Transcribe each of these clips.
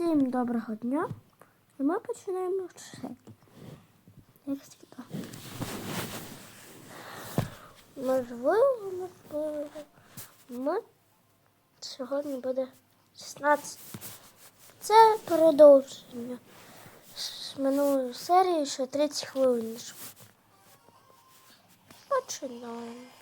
Всім доброго дня. І ми починаємо все. Як завжди. Можливо, можливо. Ми сьогодні буде 16. Це продовження з минулої серії, що 30 хвилин. Починаємо.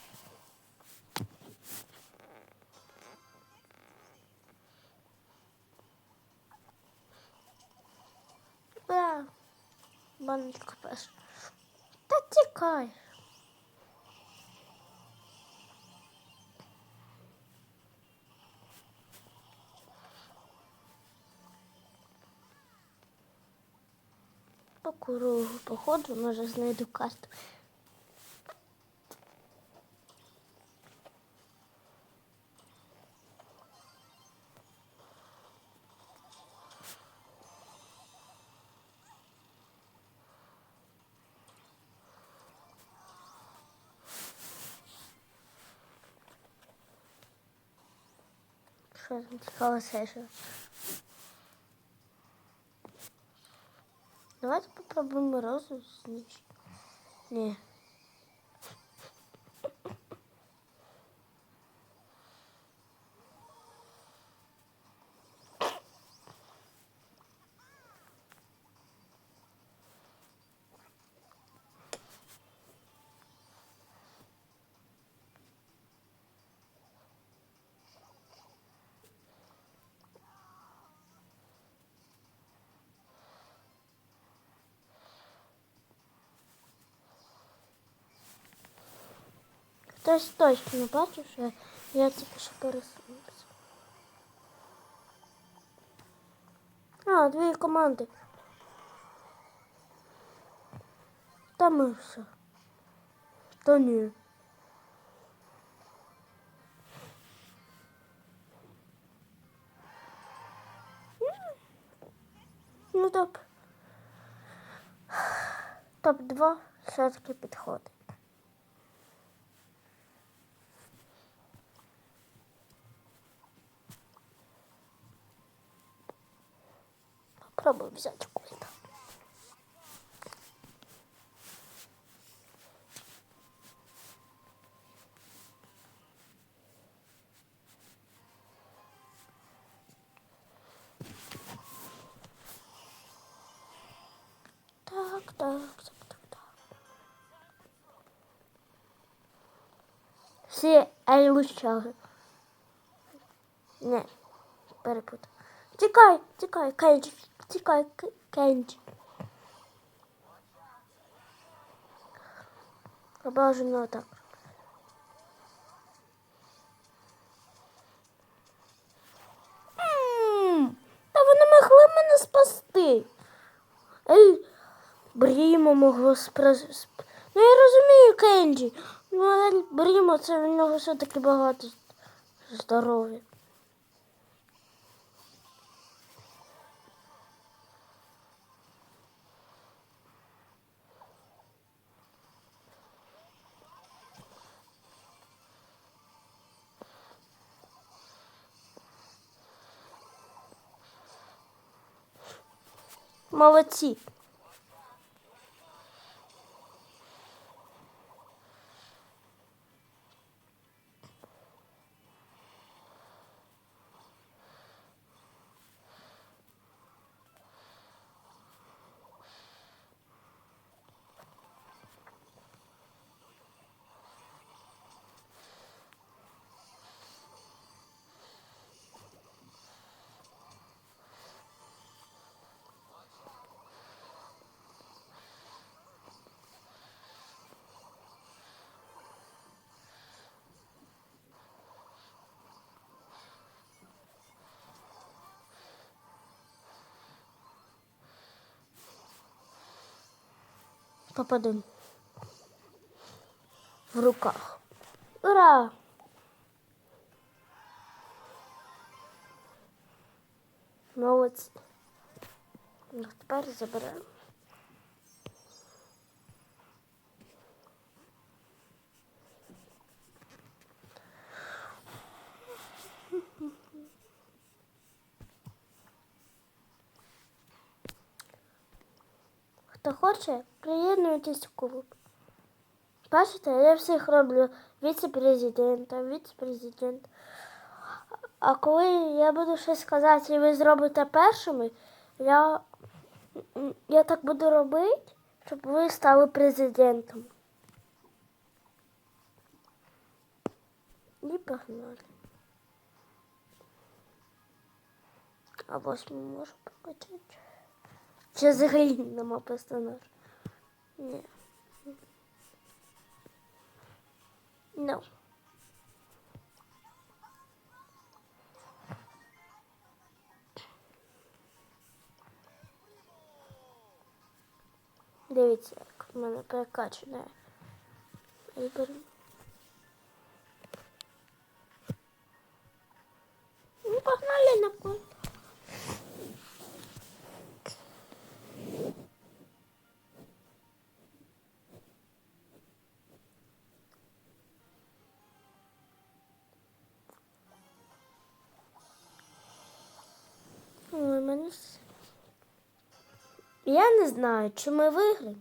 Баночка перша. Та тікай. По кругу походу, може знайду карту. Що? Давайте попробуємо розу знищити. Ні. Хтось точно бачив, що я тільки що пересунувся. А, дві команди. Та ми все. Та ні. Ну топ. Топ-2 все-таки підходить. Попробуй взять культ. Так, так, так, так, так. Всі айлучаги. Не, перепутав. Тікай, тікай, Кенджі, Тікай, К- Кенджі. Бажано так. Та вони могли мене спасти. Ей, Брімо могло спрас... сп- Ну я розумію, Кенджі. Ну, Брімо це в нього все-таки багато здоров'я. Молодці. Топ-1. В руках. Ура! Молодці. Ну, тепер заберемо. Хто хоче, приєднуйтесь в клуб. Бачите, я всіх роблю віце-президента, віце-президент. А коли я буду щось сказати і ви зробите першими, я, я так буду робити, щоб ви стали президентом. І погнали. А восьму можу покачати. Чи взагалі нема персонажа? Ні. No. Дивіться, як в мене перекачане. Ігор. Ой, мене... с- Я не знаю, чи ми виграємо.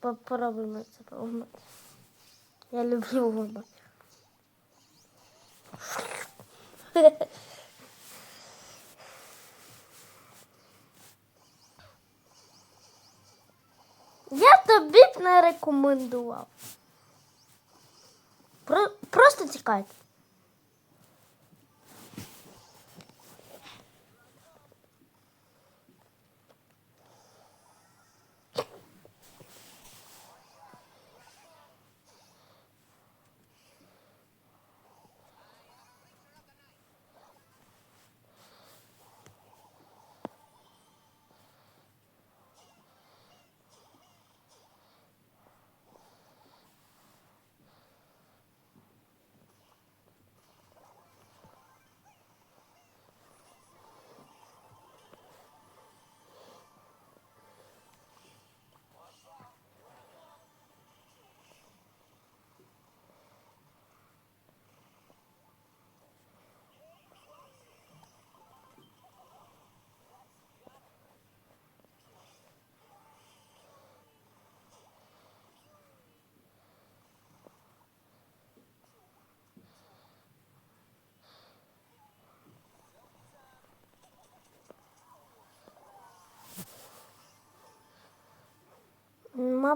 Попробуємо це поламати. Я люблю ламати. Я тобі б не рекомендував. Про, просто тікайте.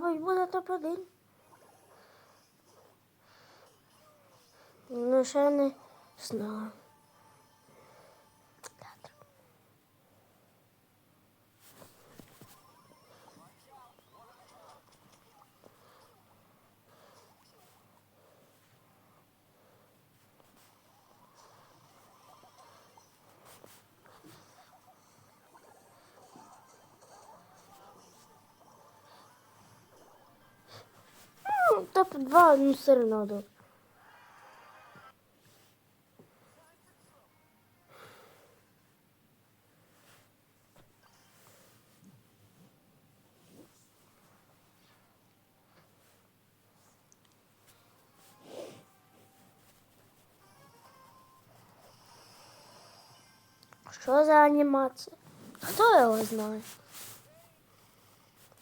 Мабуть, буде топ-1. Ну, ще не знаю. Театр. Ну, топ-2, ну, одно добре. Що за анімація? Хто його знає?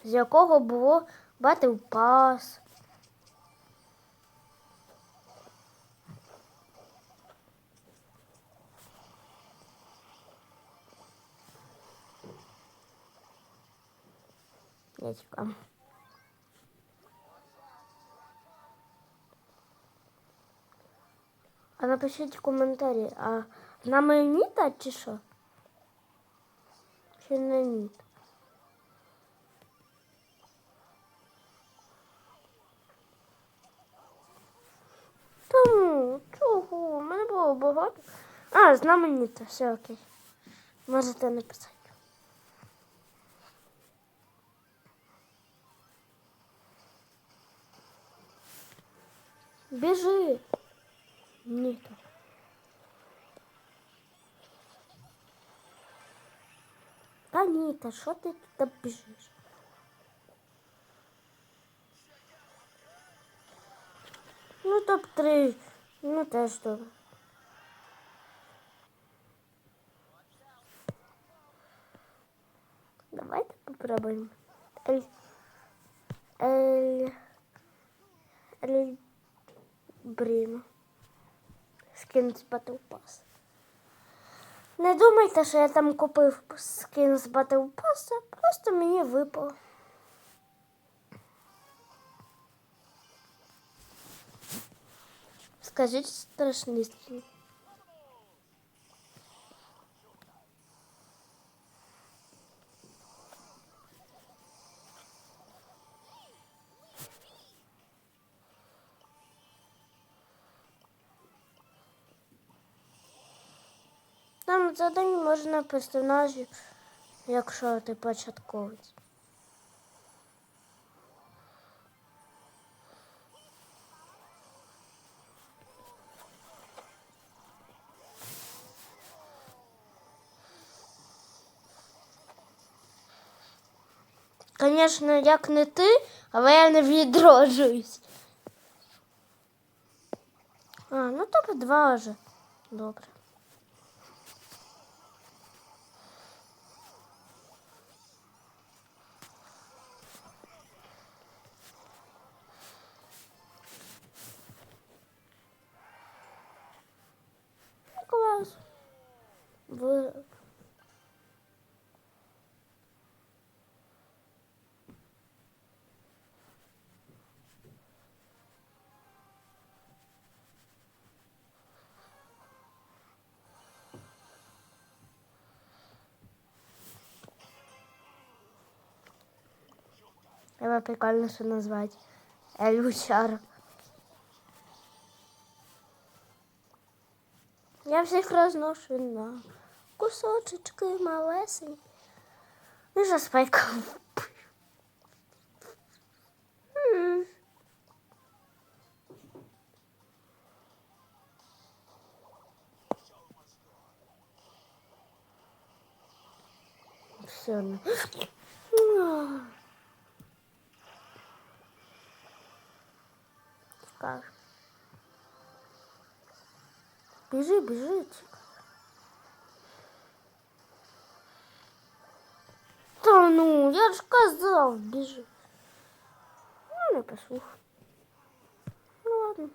З якого було Battle Pass? Я чекаю. А напишіть в коментарі, а з нами Ніта чи що? Чи не Ніта? Тому, чого? У мене було багато. А, з нами Ніта, все окей. Можете написати. Бежи! Ну Нет. Да Нита, что ты туда бежишь? Ну топ-3, ну те что. Давай попробуем. Эль... Эль... Эль... Брімо. Скин з Battle Pass. Не думайте, що я там купив скин з Battle Pass, просто мені випало. Скажіть страшний скин. Там задань можна персонажів, якщо ти початковець. Звісно, як не ти, але я не відроджуюсь. А, ну топ два вже. Добре. Его прикольно что назвать. Эльвучар. Я всіх розношу на кусочечки малесенькі. І за спайку. М. Все. ну. Как? Біжи, біжи. Чика. Та ну, я ж казав, біжи. Ну, не послухав. Ну ладно.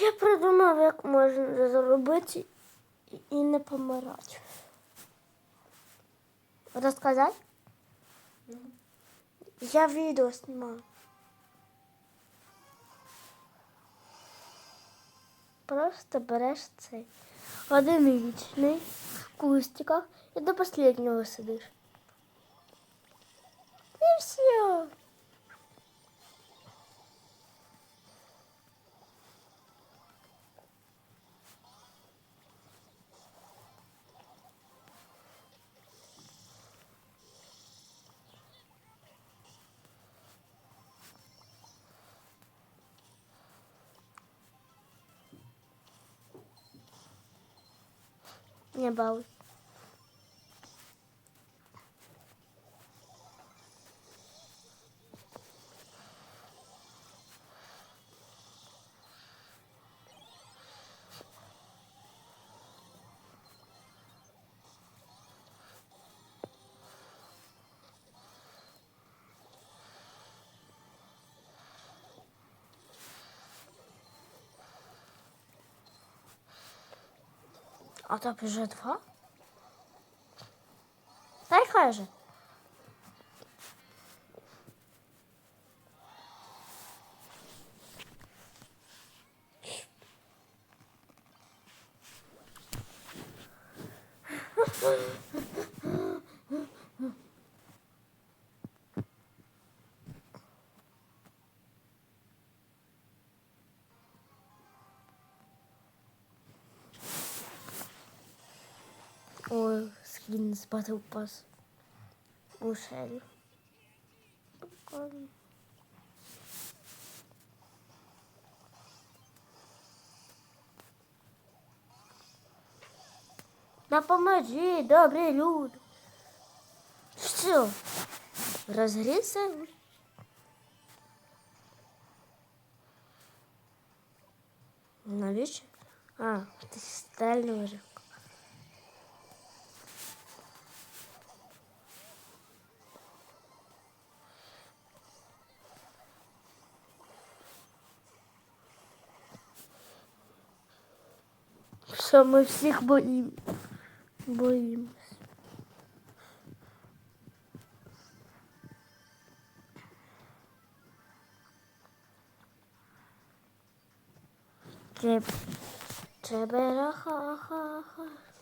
Я придумав, як можна зробити і- і не помирати. Розказати? Я відео знімаю. Просто береш цей один вічний в кустиках і до останнього сидиш. І все. Не А то вже два? Та й хай же. Ой, скин з Battle Pass. У Шелі. Прикольно. Допоможи, добрі люди. Що? Розгрівся? Навіщо? А, ти стельну вже. Що ми всіх боїм... боїмось. Чебераха-ха-ха. Ну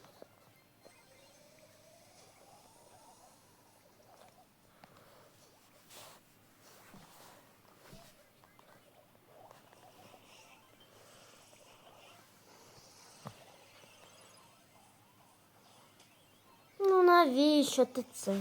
навіщо ти це?